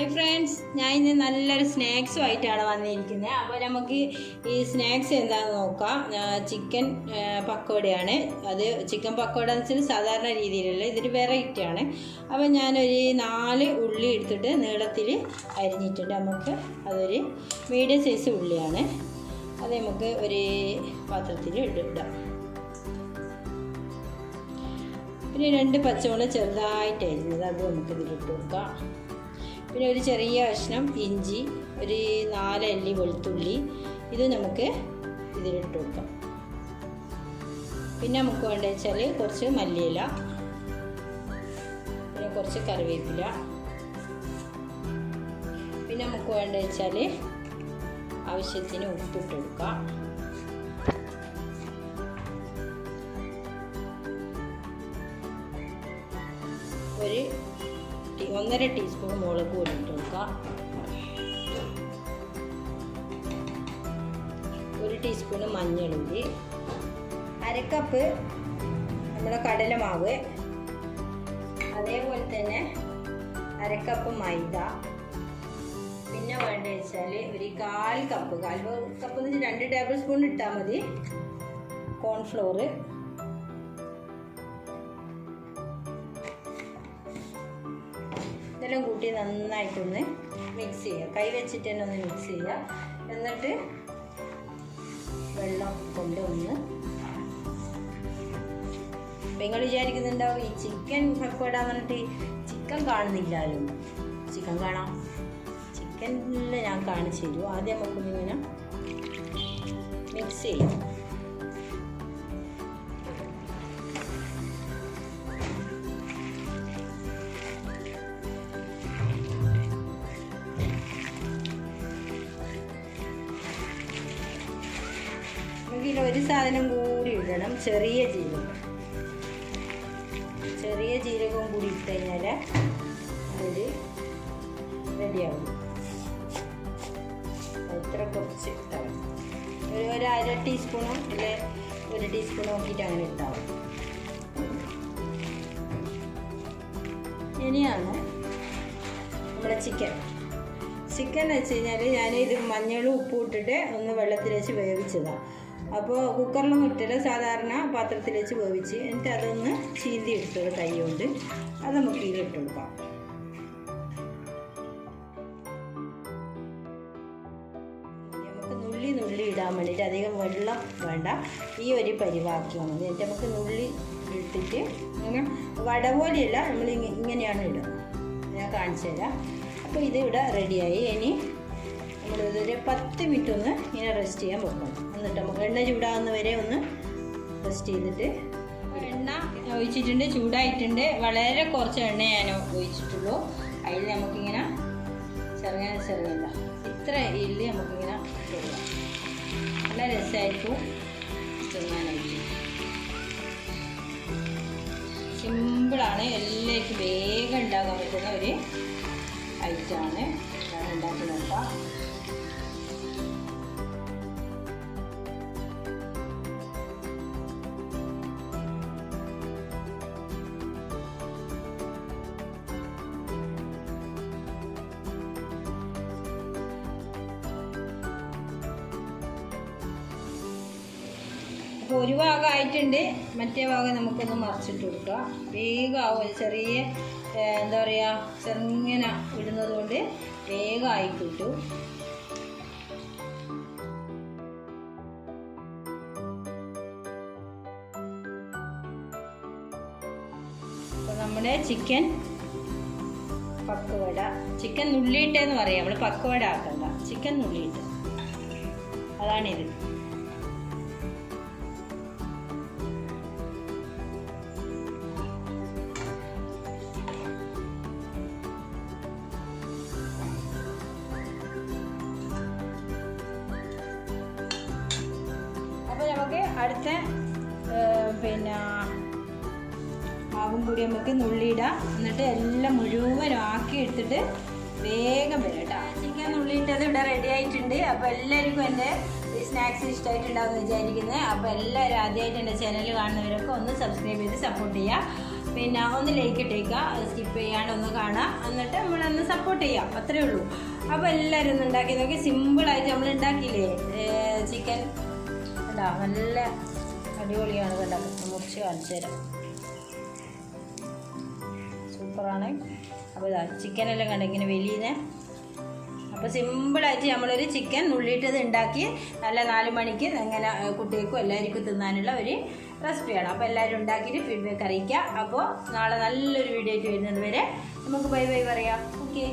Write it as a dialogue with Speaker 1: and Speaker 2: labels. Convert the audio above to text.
Speaker 1: Hi friends ഞാൻ ഇന്ന് നല്ലൊരു സ്നാക്സുമായിട്ടാണ് വന്നിരിക്കുന്നത്. അപ്പോൾ നമുക്ക് ഈ സ്നാക്സ് എന്താണെന്ന് നോക്കാം. ചിക്കൻ പക്കോടയാണ്. അത് ചിക്കൻ പക്കോട എന്ന് വെച്ചാൽ സാധാരണ രീതിയിലല്ല ഇതൊരു വെറൈറ്റി ആണ്. അപ്പോൾ ഞാനൊരു നാല് ഉള്ളി എടുത്തിട്ട് നീളത്തിൽ അരിഞ്ഞിട്ടുണ്ട്. നമുക്ക് അതൊരു മീഡിയം സൈസ് ഉള്ളിയാണ്. അത് നമുക്ക് ഒരു പാത്രത്തിൽ ഇട്ടിടാം. പിന്നെ രണ്ട് പച്ചമുളക് ചെറുതായിട്ട് അരിഞ്ഞത്. അത് നമുക്ക് ഇട്ട് കൊടുക്കാം. പിന്നെ ഒരു ചെറിയ കഷ്ണം ഇഞ്ചി ഒരു നാലല്ലി വെളുത്തുള്ളി. ഇത് നമുക്ക് ഇതിലിട്ട് കൊടുക്കാം. പിന്നെ നമുക്ക് വേണ്ട വെച്ചാൽ കുറച്ച് മല്ലിയില പിന്നെ കുറച്ച് കറിവേപ്പില. പിന്നെ നമുക്ക് വേണ്ട വെച്ചാൽ ആവശ്യത്തിന് ഉപ്പിട്ട് കൊടുക്കാം. ഒന്നര ടീസ്പൂൺ മുളക് പൊടി ഇട്ട് കൊടുക്കുക ഒരു ടീസ്പൂൺ മഞ്ഞൾപ്പൊടി അരക്കപ്പ് നമ്മുടെ കടലമാവ്. അതേപോലെ തന്നെ അരക്കപ്പ് മൈദ. പിന്നെ വേണ്ടത് വെച്ചാൽ ഒരു കാൽ കപ്പ് കാൽ കപ്പ് എന്ന് വെച്ചാൽ രണ്ട് ടേബിൾ സ്പൂൺ ഇട്ടാൽ മതി കോൺഫ്ലോറ് ഇതെല്ലാം കൂട്ടി നന്നായിട്ടൊന്ന് മിക്സ് ചെയ്യുക. കൈ വെച്ചിട്ട് തന്നെ ഒന്ന് മിക്സ് ചെയ്യുക. എന്നിട്ട് വെള്ളം കൊണ്ട് ഒന്ന് അപ്പം നിങ്ങൾ വിചാരിക്കുന്നുണ്ടാവും ഈ ചിക്കൻ പക്കോട പറഞ്ഞിട്ട് ചിക്കൻ കാണുന്നില്ലല്ലോ. ചിക്കൻ കാണാം. ചിക്കനിൽ ഞാൻ കാണിച്ചു തരും ആദ്യം നമുക്കൊന്നിങ്ങനെ മിക്സ് ചെയ്യാം. നമുക്കിതിൽ ഒരു സാധനം കൂടി ഇടണം. ചെറിയ ജീരകം. ചെറിയ ജീരകവും കൂടി ഇട്ട് കഴിഞ്ഞാൽ അത് റെഡിയാവും എത്ര കുറച്ച് ഒരു ഒരു അര ടീസ്പൂണോ അല്ലെ ഒരു ടീസ്പൂൺ നോക്കിയിട്ട് അങ്ങനെ ഇട്ടാൽ മതി. ഇനിയാണ് നമ്മുടെ ചിക്കൻ ചിക്കൻ വെച്ച് കഴിഞ്ഞാൽ ഞാൻ ഇത് മഞ്ഞളും ഉപ്പും ഇട്ടിട്ട് ഒന്ന് വെള്ളത്തിൽ വെച്ച് വേവിച്ചതാണ് അപ്പോൾ കുക്കറിലൊന്നും ഇട്ടില്ല സാധാരണ പാത്രത്തിൽ വെച്ച് വേവിച്ച്. എന്നിട്ട് അതൊന്ന് ചീന്തി എടുത്തത് കൈ കൊണ്ട് അത് നമുക്ക് ഇതിലിട്ട് കൊടുക്കാം. നുള്ളി നുള്ളി ഇടാൻ വേണ്ടിയിട്ട് അധികം വെള്ളം വേണ്ട. ഈ ഒരു പരിവാക്കിയാൽ മതി എന്നിട്ട് നമുക്ക് നുള്ളി ഇട്ടിട്ട് ഇങ്ങനെ വട പോലെയല്ല നമ്മൾ ഇങ്ങനെയാണ് ഇടുന്നത്. ഞാൻ കാണിച്ചു തരാം അപ്പോൾ ഇത് ഇവിടെ റെഡിയായി ഇനി നമ്മളിതൊരു പത്ത് മിനിറ്റ് ഒന്ന് ഇങ്ങനെ റെസ്റ്റ് ചെയ്യാൻ വെക്കണം. എന്നിട്ട് നമുക്ക് എണ്ണ ചൂടാകുന്ന വരെ ഒന്ന് റെസ്റ്റ് ചെയ്തിട്ട് എണ്ണ ഒഴിച്ചിട്ടുണ്ട് ചൂടായിട്ടുണ്ട്. വളരെ കുറച്ച് എണ്ണ ഞാൻ ഒഴിച്ചിട്ടുള്ളൂ. അതിൽ നമുക്കിങ്ങനെ ചെറുങ്ങനെ ചെറുങ്ങല്ല ഇത്ര ഇല്ല നമുക്കിങ്ങനെ നല്ല രസമായിരിക്കും സിമ്പിളാണ്. എല്ലാവർക്കും വേഗം ഉണ്ടാക്കാൻ പറ്റുന്ന ഒരു ഐറ്റമാണ് ഞാൻ ഉണ്ടാക്കി നോക്കാം അപ്പോൾ ഒരു ഭാഗമായിട്ടുണ്ട് മറ്റേ ഭാഗം നമുക്കൊന്ന് മറിച്ചിട്ട് കൊടുക്കാം. വേഗം ആവും ഒരു ചെറിയ എന്താ പറയുക ചെറുങ്ങനെ ഇടുന്നത് കൊണ്ട് വേഗമായി കിട്ടും. നമ്മുടെ ചിക്കൻ പക്കുവട. ചിക്കൻ നുള്ളിയിട്ടെന്ന് പറയാം. നമ്മൾ പക്കുവട ആക്കണ്ട. ചിക്കൻ നുള്ളിയിട്ട്. അതാണിത്. നമുക്ക് അടുത്ത പിന്നെ മാവും കൂടി നമുക്ക് നുള്ളിയിടാം. എന്നിട്ട് എല്ലാം മുഴുവൻ ആക്കി എടുത്തിട്ട് വേഗം വരും കേട്ടോ. ചിക്കൻ നുള്ളിയിട്ടത് ഇവിടെ റെഡി ആയിട്ടുണ്ട്. അപ്പോൾ എല്ലാവർക്കും എന്റെ സ്നാക്സ് ഇഷ്ടമായിട്ടുണ്ടാവും വിചാരിക്കുന്നത് അപ്പോൾ എല്ലാവരും ആദ്യമായിട്ട് എന്റെ ചാനൽ കാണുന്നവരൊക്കെ ഒന്ന് സബ്സ്ക്രൈബ് ചെയ്ത് സപ്പോർട്ട് ചെയ്യുക. പിന്നെ ഒന്ന് ലൈക്ക് ഇട്ടേക്കുക. സ്കിപ്പ് ചെയ്യാണ്ട് ഒന്ന് കാണാം എന്നിട്ട് നമ്മളൊന്ന് സപ്പോർട്ട് ചെയ്യാം അത്രേ ഉള്ളൂ. അപ്പോൾ എല്ലാവരും ഒന്ന് ഉണ്ടാക്കി നോക്കി. സിമ്പിളായിട്ട് നമ്മൾ ഉണ്ടാക്കിയില്ലേ ചിക്കൻ? ഉണ്ടാ നല്ല അടിപൊളിയാണ് കണ്ടത് മുറിച്ച് കാണിച്ചു തരാം. സൂപ്പറാണ്. അപ്പോൾ ഇതാ ചിക്കനെല്ലാം കണ്ട ഇങ്ങനെ വലിയ അപ്പോൾ സിമ്പിളായിട്ട് നമ്മളൊരു ചിക്കൻ ഉള്ളിയിട്ടത് ഉണ്ടാക്കി നല്ല നാല് മണിക്ക് അങ്ങനെ കുട്ടികൾക്കും എല്ലാവർക്കും തിന്നാനുള്ള ഒരു റെസിപ്പിയാണ് അപ്പോൾ എല്ലാവരും ഉണ്ടാക്കിയിട്ട് ഫീഡ്ബാക്ക് അറിയിക്കുക. അപ്പോൾ നാളെ നല്ലൊരു വീഡിയോ ആയിട്ട് വരുന്നത് വരെ നമുക്ക് ബൈ ബൈ പറയാം. ഓക്കെ